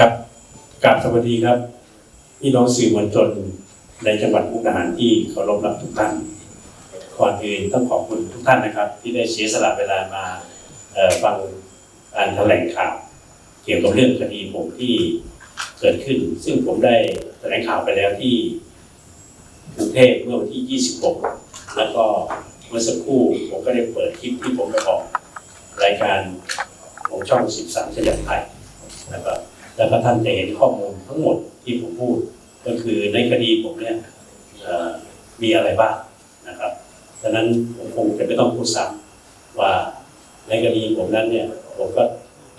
ครับกราบสวัสดีครับพี่น้องสื่อมวลชนในจังหวัดมุกดาหารที่เคารพรักทุกท่านก่อนอื่นต้องขอบคุณทุกท่านนะครับ ที่ได้เสียสละเวลามาฟังการแถลงข่าว เกี่ยวกับเรื่องคดีผมที่เกิดขึ้น ซึ่งผมได้แถลงข่าวไปแล้วที่กรุงเทพเมื่อวันที่ 26 แล้วก็เมื่อสักครู่ผมก็ได้เปิดคลิปที่ผมไปออกรายการของช่อง 13สยามไทยนะครับ แล้วก็ท่านจะเห็นข้อมูลทั้งหมดที่ผมพูด ก็คือในคดีผมเนี่ยมีอะไรบ้างนะครับดังนั้นผมคงจะไม่ต้องพูดซ้ำว่าในคดีผมนั้นเนี่ยผมก็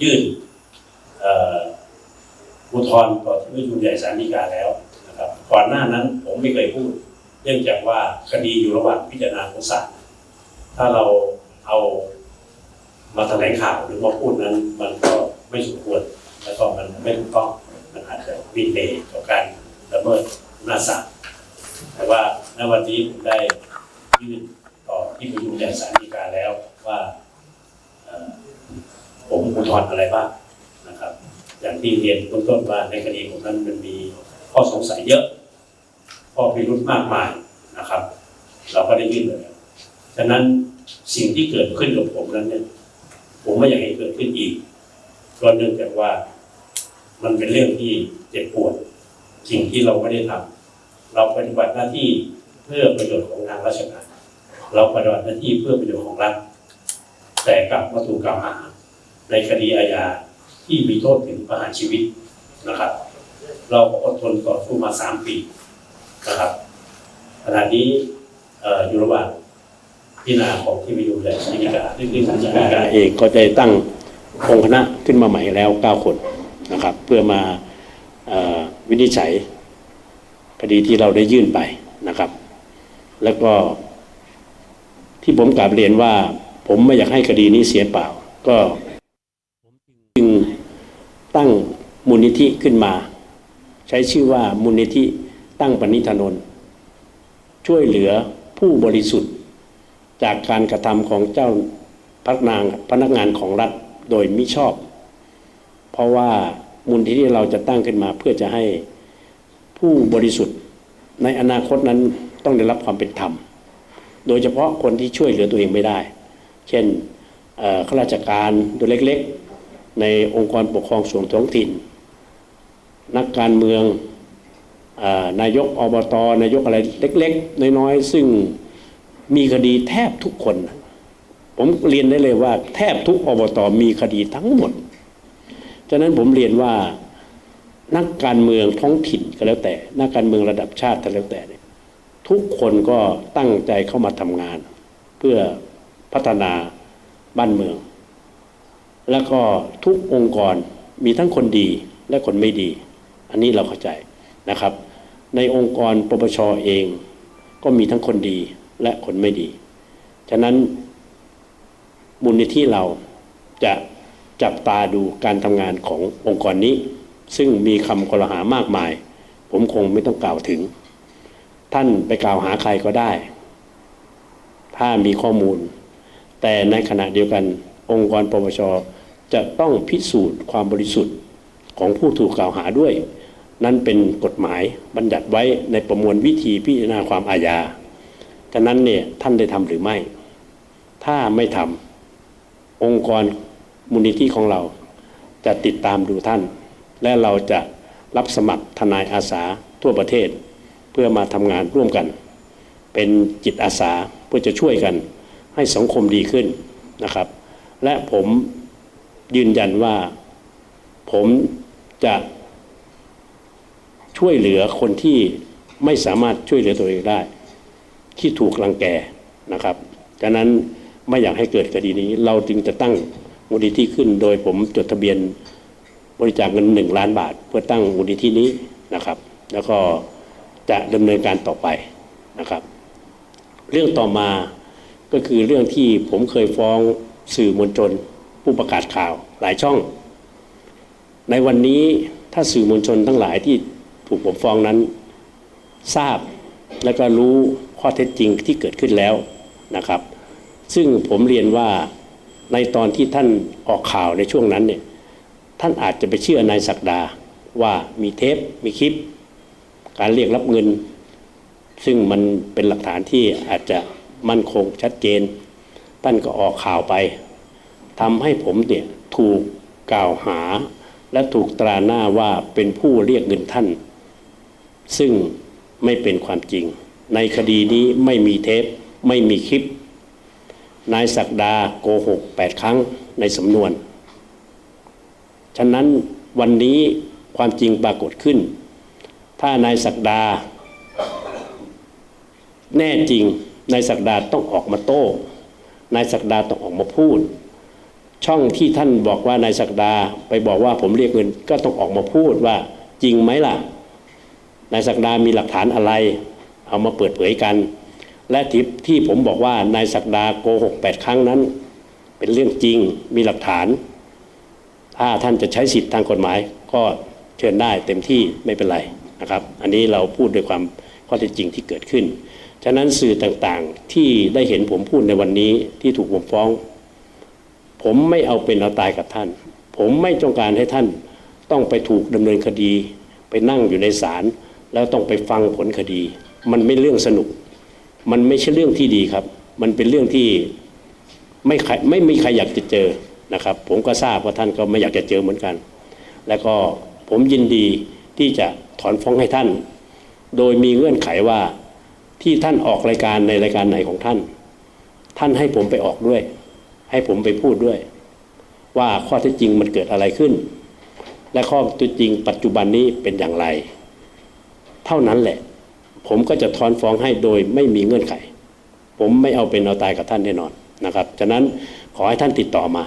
ยื่นอุทธรณ์ต่อที่ประชุมใหญ่ศาลฎีกาแล้วนะครับก่อนหน้านั้นผมไม่เคยพูด เนื่องจากว่าคดีอยู่ระหว่างพิจารณาของศาลถ้าเราเอามาแถลงข่าวหรือมาพูดนั้น มันก็ไม่สมควร แล้วก็มันไม่ถูกต้องมันอาจจะวินเดย์ต่อการละเมิดอำนาจศาลแต่ว่าณวันนี้ผมได้ยื่นต่อที่ประชุมใหญ่ศาลฎีกาแล้วว่าผมอุทธรณ์อะไรบ้างนะครับ อย่างที่เรียนเบื้องต้นว่าในคดีของนั้นมันมีข้อสงสัยเยอะข้อพิรุธมากมายนะครับ เราก็ได้ยื่นไปแล้วฉะนั้นสิ่งที่เกิดขึ้นกับผมนั้นเนี่ยผมไม่อยากให้เกิดขึ้นอีกก็เนื่องจากว่า มันเป็นเรื่องที่เจ็บปวด สิ่งที่เราไม่ได้ทำเราปฏิบัติหน้าที่เพื่อประโยชน์ของทางราชการ เราปฏิบัติหน้าที่เพื่อประโยชน์ของรัฐ แต่กลับมาถูกกล่าวหา ในคดีอาญาที่มีโทษถึงประหารชีวิตนะครับ เราก็อดทนต่อสู้มาสามปีนะครับขณะนี้อยู่ระหว่างพิจารณาของที่มีอยู่ใหญ่สัญญาซึ่ที่สัญญาเองก็ได้ตั้งองค์คณะขึ้นมาใหม่แล้ว9คน นะครับ เพื่อมาอวินิจฉัยคดีที่เราได้ยื่นไปนะครับ แล้วก็ที่ผมกราบเรียนว่า ผมไม่อยากให้คดีนี้เสียเปล่า ก็จึงตั้งมูลนิธิขึ้นมา ใช้ชื่อว่ามูลนิธิตั้งปณิธานนท์ช่วยเหลือผู้บริสุทธิ์ จากการกระทำของเจ้าพนักงานพนักงานของรัฐโดยมิชอบ เพราะว่ามูลที่เราจะตั้งขึ้นมาเพื่อจะให้ผู้บริสุทธิ์ ในอนาคตนั้นต้องได้รับความเป็นธรรม โดยเฉพาะคนที่ช่วยเหลือตัวเองไม่ได้ เช่นข้าราชการตัวเล็กๆ ในองค์กรปกครองส่วนท้องถิ่น นักการเมืองอนายกอบตนายกอะไรเล็ก ๆ น้อยๆ ซึ่งมีคดีแทบทุกคน ผมเรียนได้เลยว่า แทบทุกอบตมีคดีทั้งหมด ฉะนั้นผมเรียนว่านักการเมืองท้องถิ่นก็แล้วแต่ นักการเมืองระดับชาติก็แล้วแต่เนี่ยทุกคนก็ตั้งใจเข้ามาทำงาน เพื่อพัฒนาบ้านเมือง แล้วก็ทุกองค์กรมีทั้งคนดีและคนไม่ดี อันนี้เราเข้าใจนะครับ ในองค์กรปปชเอง ก็มีทั้งคนดีและคนไม่ดี ฉะนั้นมูลนิธิเราจะ จับตาดูการทำงานขององค์กรนี้ ซึ่งมีคำกล่าวหามากมาย ผมคงไม่ต้องกล่าวถึง ท่านไปกล่าวหาใครก็ได้ ถ้ามีข้อมูล แต่ในขณะเดียวกัน องค์กรปปชจะต้องพิสูจน์ความบริสุทธิ์ของผู้ถูกกล่าวหาด้วย นั่นเป็นกฎหมายบัญญัติไว้ในประมวลวิธีพิจารณาความอาญาฉะนั้นเนี่ยท่านได้ทำหรือไม่ ถ้าไม่ทำองค์กร มูลนิธิของเรา จะติดตามดูท่าน และเราจะรับสมัครทนายอาสาทั่วประเทศ เพื่อมาทำงานร่วมกัน เป็นจิตอาสาเพื่อจะช่วยกัน ให้สังคมดีขึ้นนะครับ และผมยืนยันว่าผมจะช่วยเหลือคนที่ไม่สามารถช่วยเหลือตัวเองได้ ที่ถูกรังแกนะครับ ฉะนั้นไม่อยากให้เกิดคดีนี้ เราจึงจะตั้ง มูลนิธิขึ้น โดยผมจดทะเบียนบริจาคเงินหนึ่งล้านบาท เพื่อตั้งมูลนิธินี้นะครับ แล้วก็จะดำเนินการต่อไปนะครับ เรื่องต่อมาก็คือเรื่องที่ผมเคยฟ้องสื่อมวลชน ผู้ประกาศข่าวหลายช่อง ในวันนี้ถ้าสื่อมวลชนทั้งหลายที่ถูกผมฟ้องนั้น ทราบและก็รู้ข้อเท็จจริงที่เกิดขึ้นแล้วนะครับ ซึ่งผมเรียนว่า ในตอนที่ท่านออกข่าวในช่วงนั้นเนี่ยท่านอาจจะไปเชื่อนายศักดาว่ามีเทปมีคลิป การเรียกรับเงิน ซึ่งมันเป็นหลักฐานที่อาจจะมั่นคงชัดเจน ท่านก็ออกข่าวไปทำให้ผมเนี่ยถูกกล่าวหา และถูกตราหน้าว่าเป็นผู้เรียกเงินท่าน ซึ่งไม่เป็นความจริง ในคดีนี้ไม่มีเทป ไม่มีคลิป นายศักดาโกหกแปดครั้งในสำนวน ฉะนั้นวันนี้ความจริงปรากฏขึ้น ถ้านายศักดา แน่จริงนายศักดาต้องออกมาโต้ นายศักดาต้องออกมาพูด ช่องที่ท่านบอกว่านายศักดาไปบอกว่าผมเรียกเงินก็ต้องออกมาพูดว่าจริงไหมล่ะ นายศักดามีหลักฐานอะไร เอามาเปิดเผยกัน และที่ที่ผมบอกว่านายศักดาโกหกแปดครั้งนั้น เป็นเรื่องจริงมีหลักฐาน ถ้าท่านจะใช้สิทธิทางกฎหมาย ก็เชิญได้เต็มที่ไม่เป็นไรนะครับ อันนี้เราพูดด้วยความข้อเท็จจริงที่เกิดขึ้น ฉะนั้นสื่อต่างๆที่ได้เห็นผมพูดในวันนี้ที่ถูกผมฟ้อง ผมไม่เอาเป็นเอาตายกับท่าน ผมไม่ต้องการให้ท่านต้องไปถูกดำเนินคดี ไปนั่งอยู่ในศาลแล้วต้องไปฟังผลคดี มันไม่เรื่องสนุก มันไม่ใช่เรื่องที่ดีครับ มันเป็นเรื่องที่ไม่ใครไม่มีใครอยากจะเจอนะครับ ผมก็ทราบว่าท่านก็ไม่อยากจะเจอเหมือนกัน แล้วก็ผมยินดีที่จะถอนฟ้องให้ท่าน โดยมีเงื่อนไขว่าที่ท่านออกรายการในรายการไหนของท่าน ท่านให้ผมไปออกด้วย ให้ผมไปพูดด้วย ว่าข้อเท็จจริงมันเกิดอะไรขึ้น และข้อเท็จจริงปัจจุบันนี้เป็นอย่างไร เท่านั้นแหละ ผมก็จะถอนฟ้องให้โดยไม่มีเงื่อนไข ผมไม่เอาเป็นเอาตายกับท่านแน่นอนนะครับฉะนั้นขอให้ท่านติดต่อมา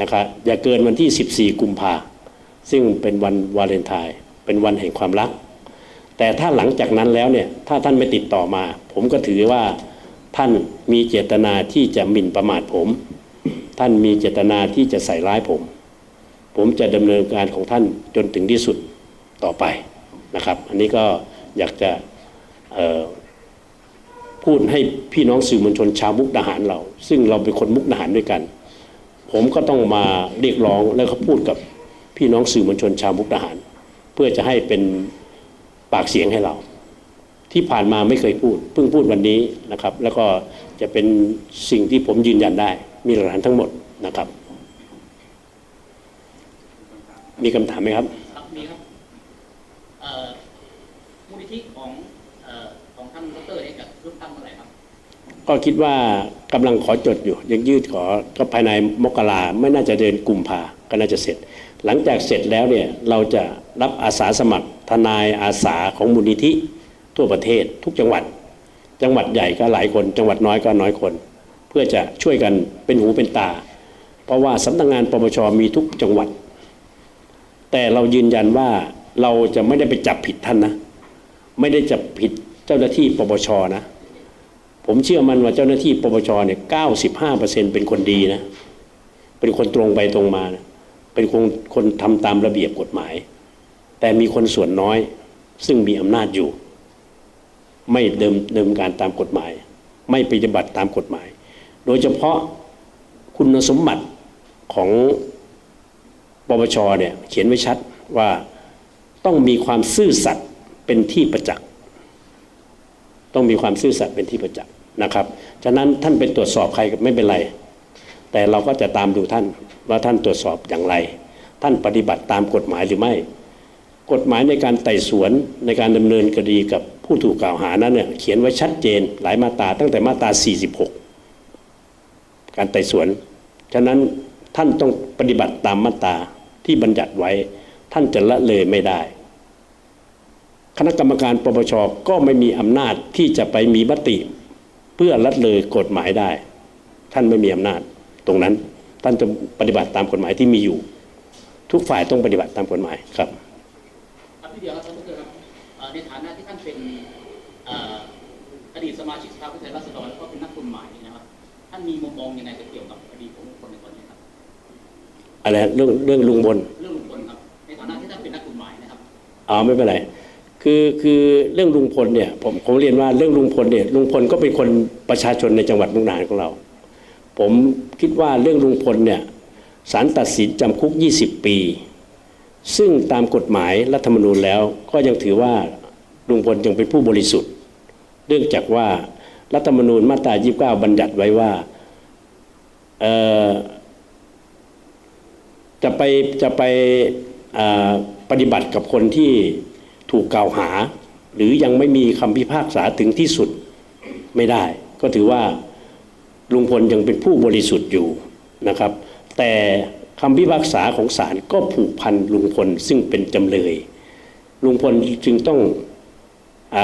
นะครับอย่าเกินวันที่ 14 กุมภาซึ่งเป็นวันวาเลนไทน์เป็นวันแห่งความรัก แต่ถ้าหลังจากนั้นแล้วเนี่ยถ้าท่านไม่ติดต่อมา ผมก็ถือว่าท่านมีเจตนาที่จะหมิ่นประมาทผม ท่านมีเจตนาที่จะใส่ร้ายผม ผมจะดำเนินการของท่านจนถึงที่สุดต่อไปนะครับ อันนี้ก็อยากจะ พูดให้พี่น้องสื่อมวลชนชาวมุกดาหารเรา ซึ่งเราเป็นคนมุกดาหารด้วยกัน ผมก็ต้องมาเรียกร้องแล้วก็พูดกับพี่น้องสื่อมวลชนชาวมุกดาหาร เพื่อจะให้เป็นปากเสียงให้เรา ที่ผ่านมาไม่เคยพูด เพิ่งพูดวันนี้นะครับ แล้วก็จะเป็นสิ่งที่ผมยืนยันได้ มีหลักฐานทั้งหมดนะครับ มีคำถามไหมครับ มีครับมูลนิธิของ ก็คิดว่ากำลังขอจดอยู่ ยังยืดขอก็ภายในมกราไม่น่าจะเดินกุมภาก็น่าจะเสร็จ หลังจากเสร็จแล้วเนี่ยเราจะรับอาสาสมัคร ทนายอาสาของมูลนิธิทั่วประเทศทุกจังหวัด จังหวัดใหญ่ก็หลายคน จังหวัดน้อยก็น้อยคน เพื่อจะช่วยกันเป็นหูเป็นตา เพราะว่าสำนักงานปปชมีทุกจังหวัด แต่เรายืนยันว่าเราจะไม่ได้ไปจับผิดท่านนะ ไม่ได้จับผิดเจ้าหน้าที่ปปชนะ ผมเชื่อมันว่าเจ้าหน้าที่ปปชเนี่ยเก้าสิบห้าเปอร์เซ็นเป็นคนดีนะ เป็นคนตรงไปตรงมานะเป็นคนคนทำตามระเบียบกฎหมาย แต่มีคนส่วนน้อย ซึ่งมีอำนาจอยู่ ไม่เดิมเดิมการตามกฎหมาย ไม่ปฏิบัติตามกฎหมาย โดยเฉพาะคุณสมบัติของปปชเนี่ยเขียนไว้ชัดว่าต้องมีความซื่อสัตย์เป็นที่ประจักษ์ ต้องมีความซื่อสัตย์เป็นที่ประจักษ์ นะครับ ฉะนั้นท่านเป็นตรวจสอบใครก็ไม่เป็นไร แต่เราก็จะตามดูท่านว่าท่านตรวจสอบอย่างไร ท่านปฏิบัติตามกฎหมายหรือไม่ กฎหมายในการไต่สวนในการดำเนินคดีกับผู้ถูกกล่าวหานั้นเนี่ยเขียนไว้ชัดเจนหลายมาตราตั้งแต่มาตรา 46 การไต่สวน ฉะนั้นท่านต้องปฏิบัติตามมาตราที่บัญญัติไว้ ท่านจะละเลยไม่ได้คณะกรรมการปปชก็ไม่มีอำนาจที่จะไปมีมติ เพื่อละเลยกฎหมายได้ ท่านไม่มีอำนาจ ตรงนั้นท่านจะปฏิบัติตามกฎหมายที่มีอยู่ ทุกฝ่ายต้องปฏิบัติตามกฎหมายครับครับพี่เดียวครับท่านดรครับเอ่อในฐานะที่ท่านเป็นเอ่ออดีตสมาชิกสภาผู้แทนราษฎรแล้วก็เป็นนักกฎหมายนะครับท่านมีมุมมองยังไงเกี่ยวกับคดีของลุงพลในตอนนี้ครับอะไรฮะเรื่องเรื่องลุงพลเรื่องลุงพลครับในฐานะที่ท่านเป็นนักกฎหมายนะครับอ๋อไม่เป็นไร คือคือเรื่องลุงพลเนี่ยผมผมเรียนว่าเรื่องลุงพลเนี่ยลุงพลก็เป็นคนประชาชนในจังหวัดมุกดาหารของเรา ผมคิดว่าเรื่องลุงพลเนี่ยศาลตัดสินจำคุก 20 ปี ซึ่งตามกฎหมายรัฐธรรมนูญแล้วก็ยังถือว่าลุงพลยังเป็นผู้บริสุทธิ์ เนื่องจากว่ารัฐธรรมนูญมาตรา 29 บัญญัติไว้ว่าเออจะไปจะไปปฏิบัติกับคนที่ ถูกกล่าวหา หรือยังไม่มีคำพิพากษาถึงที่สุดไม่ได้ ก็ถือว่าลุงพลยังเป็นผู้บริสุทธิ์อยู่นะครับ แต่คำพิพากษาของศาลก็ผูกพันลุงพลซึ่งเป็นจำเลย ลุงพลจึงต้องอ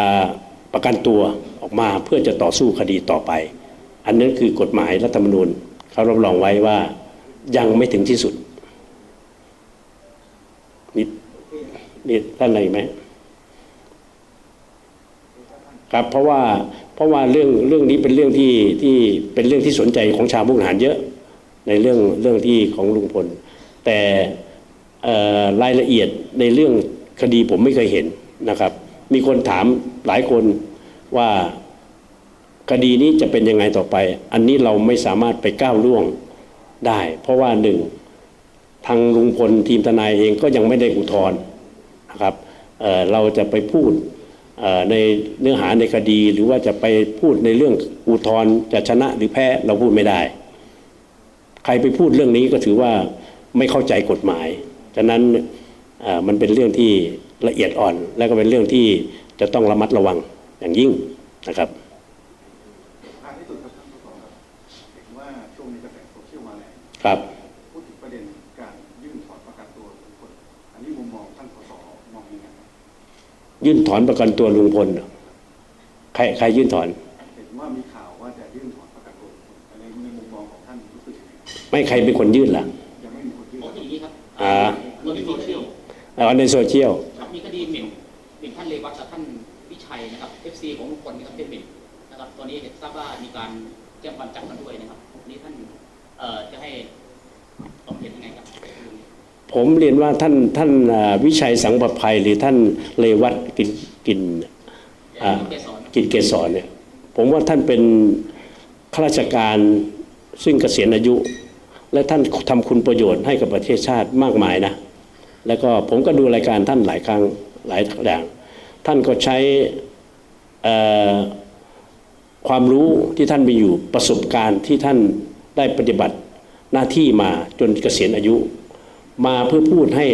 ประกันตัวออกมาเพื่อจะต่อสู้คดีต่อไป อันนั้นคือกฎหมายรัฐธรรมนูญเขารับรองไว้ว่ายังไม่ถึงที่สุดนี่นี่ท่านอะไรไหม ครับเพราะว่าเพราะว่าเรื่องเรื่องนี้เป็นเรื่องที่ที่เป็นเรื่องที่สนใจของชาวมุกดาหารเยอะในเรื่องเรื่องที่ของลุงพล แต่รายละเอียดในเรื่องคดีผมไม่เคยเห็นนะครับ มีคนถามหลายคนว่าคดีนี้จะเป็นยังไงต่อไป อันนี้เราไม่สามารถไปก้าวล่วงได้ เพราะว่าหนึ่งทางลุงพลทีมทนายเองก็ยังไม่ได้อุทธรณ์นะครับเเราจะไปพูด ในเนื้อหาในคดีหรือว่าจะไปพูดในเรื่องอุทธรณ์จะชนะหรือแพ้เราพูดไม่ได้ ใครไปพูดเรื่องนี้ก็ถือว่าไม่เข้าใจกฎหมาย ฉะนั้นเอ่อมันเป็นเรื่องที่ละเอียดอ่อน และก็เป็นเรื่องที่จะต้องระมัดระวังอย่างยิ่งนะครับท้ายที่สุดครับ ยื่นถอนประกันตัวลุงพลเหรอใครใครยื่นถอนเห็นว่ามีข่าวว่าจะยื่นถอนประกันตัวบุคคลอันนี้ในมุมมองของท่านรู้สึกยังไงครับไม่ใครเป็นคนยื่นล่ะยังไม่มีคนยื่นผมคืออย่างนี้ครับอ่าตอนนี้มีคดีเอาในโซเชียลครับมีคดีหมิ่นหมิ่นท่านเลวัตกับท่านวิชัยนะครับ FC ของลุงพลนะครับเป็นหมิ่นนะครับตอนนี้เห็นทราบว่ามีการแจ้งความจับกันด้วยนะครับวันนี้ท่านเอ่อจะให้ความเห็นยังไงครับ ผมเรียนว่าท่านท่านวิชัยสังประภัยหรือท่านเลวัตกินกินกินเกษรเนี่ยผมว่าท่านเป็นข้าราชการซึ่งเกษียณอายุ และท่านทำคุณประโยชน์ให้กับประเทศชาติมากมายนะแล้วก็ผมก็ดูรายการท่านหลายครั้งหลายอย่างท่านก็ใช้ความรู้ที่ท่านมีอยู่ประสบการณ์ที่ท่านได้ปฏิบัติหน้าที่มาจนเกษียณอายุ มาเพื่อพูดให้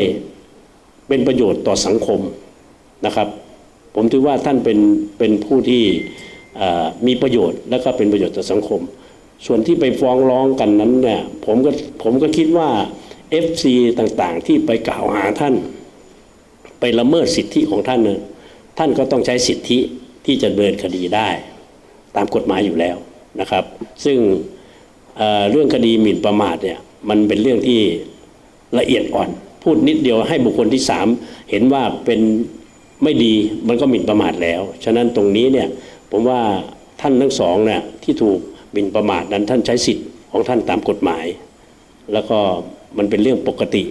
เป็นประโยชน์ต่อสังคมนะครับ ผมถือว่าท่านเป็นเป็นผู้ที่มีประโยชน์และก็เป็นประโยชน์ต่อสังคม ส่วนที่ไปฟ้องร้องกันนั้นเนี่ยผมก็ผมก็คิดว่า FC ต่างๆ ที่ไปกล่าวหาท่าน ไปละเมิดสิทธิของท่านเนี่ยท่านก็ต้องใช้สิทธิที่จะดำเนินคดีได้ ตามกฎหมายอยู่แล้วนะครับ ซึ่งเเรื่องคดีหมิ่นประมาทเนี่ยมันเป็นเรื่องที่ ละเอียดอ่อน พูดนิดเดียวให้บุคคลที่สามเห็นว่าเป็นไม่ดีมันก็หมิ่นประมาทแล้ว ฉะนั้นตรงนี้เนี่ยผมว่าท่านทั้งสองเนี่ยที่ถูกหมิ่นประมาทนั้นท่านใช้สิทธิ์ของท่านตามกฎหมาย แล้วก็มันเป็นเรื่องปกติ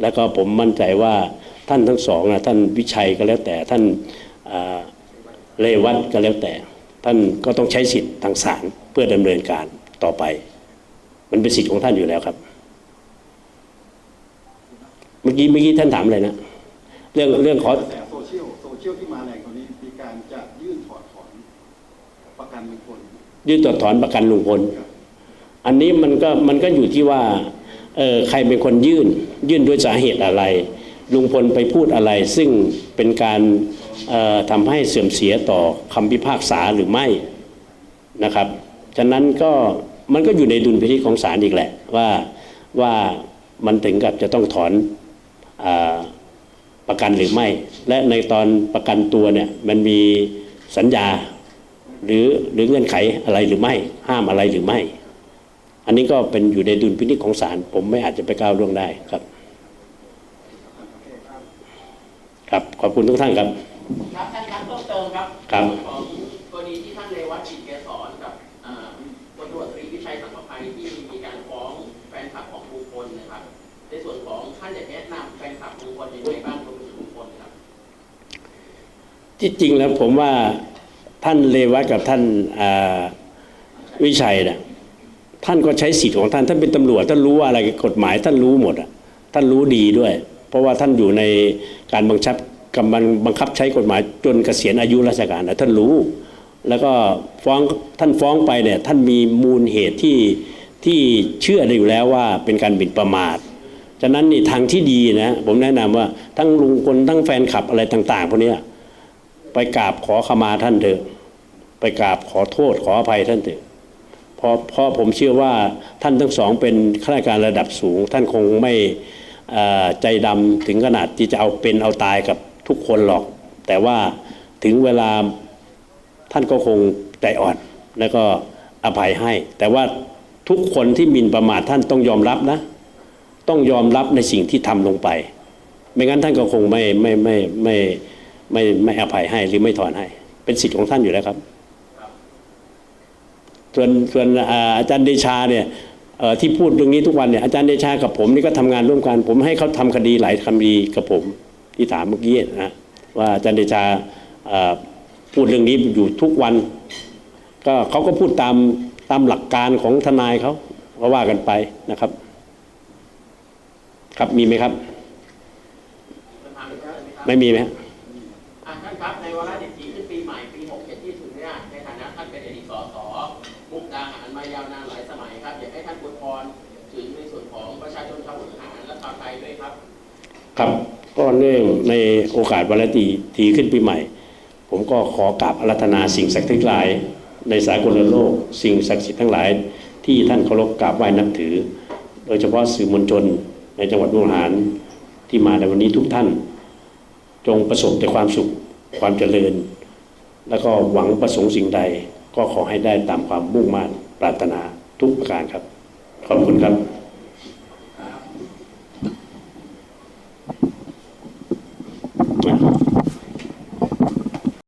แล้วก็ผมมั่นใจว่าท่านทั้งสองนะท่านวิชัยก็แล้วแต่ท่านเลวัตก็แล้วแต่ ท่านก็ต้องใช้สิทธิ์ทางศาลเพื่อดำเนินการต่อไป มันเป็นสิทธิ์ของท่านอยู่แล้วครับ เมื่อกี้เมื่อกี้ท่านถามอะไรนะ เรื่องเรื่องขอกระแสโซเชียลโซเชียลที่มาแรงตอนนี้มีการจะยื่นถอนถอนประกันบุคคลยื่นถอดถอนประกันลุงพลครับอันนี้มันก็มันก็อยู่ที่ว่าเออใครเป็นคนยื่น ยื่นด้วยสาเหตุอะไร ลุงพลไปพูดอะไร ซึ่งเป็นการเอ่อทำให้เสื่อมเสียต่อคำพิพากษาหรือไม่นะครับ ฉะนั้นก็มันก็อยู่ในดุลพินิจของศาลอีกแหละว่าว่ามันถึงกับจะต้องถอนอา ประกันหรือไม่ และในตอนประกันตัวเนี่ยมันมีสัญญาหรือหรือเงื่อนไขอะไรหรือไม่ ห้ามอะไรหรือไม่ อันนี้ก็เป็นอยู่ในดุลพินิจของศาลผมไม่อาจจะไปก้าวล่วงได้ครับ ครับขอบคุณทุกท่านครับครับท่านครับเพิ่มเติมครับครับ ลับลุงพลยังไงบ้างรวมถึงลุงพลครับที่จริงแล้วผมว่าท่านเลวัตกับท่านวิชัยนะท่านก็ใช้สิทธิ์ของท่านท่านเป็นตำรวจท่านรู้ว่าอะไรกฎหมาย ท่านรู้หมดอะท่านรู้ดีด้วย เพราะว่าท่านอยู่ในการบังคับกำลังบังคับใช้กฎหมายจนเกษียณอายุราชการนะท่านรู้ แล้วก็ฟ้องท่านฟ้องไปเนี่ยท่านมีมูลเหตุที่ที่เชื่อได้อยู่แล้วว่าเป็นการหมิ่นประมาท ฉะนั้นนี่ทางที่ดีนะผมแนะนำว่าทั้งลุงพลทั้งแฟนคลับอะไรต่าง ๆพวกนี้ไปกราบขอขมาท่านเถอะ ไปกราบขอโทษขออภัยท่านเถอะเพราะเพราะผมเชื่อว่าท่านทั้งสองเป็นข้าราชการระดับสูง ท่านคงไม่ใจดำถึงขนาดที่จะเอาเป็นเอาตายกับทุกคนหรอก แต่ว่าถึงเวลาท่านก็คงใจอ่อนแล้วก็อภัยให้ แต่ว่าทุกคนที่มินประมาทท่านต้องยอมรับนะ ต้องยอมรับในสิ่งที่ทำลงไป ไม่งั้นท่านก็คงไม่ไม่ไม่ไม่ไม่ไม่อภัยให้หรือไม่ถอนให้ เป็นสิทธิ์ของท่านอยู่แล้วครับ ส่วนส่วนอาจารย์เดชาเนี่ยที่พูดเรื่องนี้ทุกวันเนี่ยอาจารย์เดชากับผมนี่ก็ทำงานร่วมกัน ผมให้เขาทำคดีหลายคดีกับผม ที่ถามเมื่อกี้นะว่าอาจารย์เดชาพูดเรื่องนี้อยู่ทุกวัน ก็เขาก็พูดตามตามหลักการของทนายเขาก็ว่ากันไปนะครับ ครับมีไหมครับคำถามอีกแล้วไหมครับ ไม่มีไหมฮะอะท่านครับในวาระดิบดีขึ้นปีใหม่ปี67ที่ถึงเนี่ยในฐานะท่านเป็นอดีตสสมุกดาหารมายาวนานหลายสมัยครับอยากให้ท่านอวยพรถึงในส่วนของประชาชนชาวมุกดาหารและชาวไทยด้วยครับ ครับก็เนื่องในโอกาสวันละตีทีขึ้นปีใหม่ ผมก็ขอกราบอารัธนาสิ่งศักดิ์สิทธิ์ทั้งหลาย ในสากลโลก สิ่งศักดิ์สิทธิ์ทั้งหลาย ที่ท่านเคารพกราบไหว้นับถือ โดยเฉพาะสื่อมวลชน ในจังหวัดมุกดาหารที่มาในวันนี้ทุกท่าน จงประสบแต่ความสุขความเจริญ แล้วก็หวังประสงค์สิ่งใดก็ขอให้ได้ตามความมุ่งมั่นปรารถนาทุกประการครับ ขอบคุณครับ